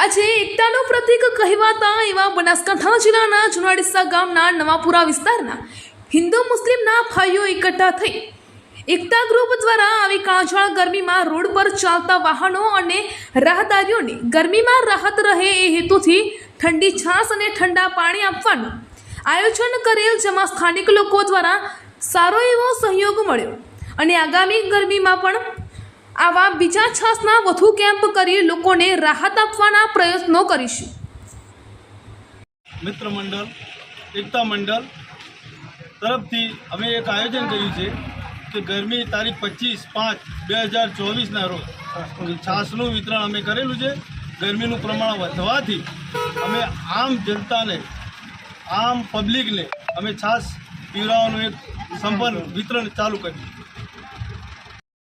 આજે એકતાનું પ્રતીક કહેવાતા એવા બનાસકાંઠા જિલ્લાના જુનાડીસા ગામના નવાપુરા વિસ્તારના હિન્દુ મુસ્લિમના ભાઈઓ એકઠા થઈ એકતા ગ્રુપ દ્વારા આવી કાળઝાળ ગરમીમાં રોડ પર ચાલતા વાહનો અને રાહદારીઓને ગરમીમાં રાહત રહે એ હેતુથી ઠંડી છાશ અને ઠંડા પાણી આપવાનું આયોજન કરેલ, જેમાં સ્થાનિક લોકો દ્વારા સારો એવો સહયોગ મળ્યો. અને આગામી ગરમીમાં પણ આવા બીજા છાસના વધુ કેમ્પ કરી લોકોને રાહત આપવાના પ્રયત્નો કરીશું. મિત્ર મંડળ, એકતા મંડળ તરફથી અમે એક આયોજન કર્યું છે કે ગરમી તારીખ પચીસ પાંચ બે હજાર ચોવીસના રોજ છાસનું વિતરણ અમે કરેલું છે. ગરમીનું પ્રમાણ વધવાથી અમે આમ જનતાને, આમ પબ્લિકને અમે છાસ પીવડાવવાનું એક સંપન્ન વિતરણ ચાલુ કર્યું.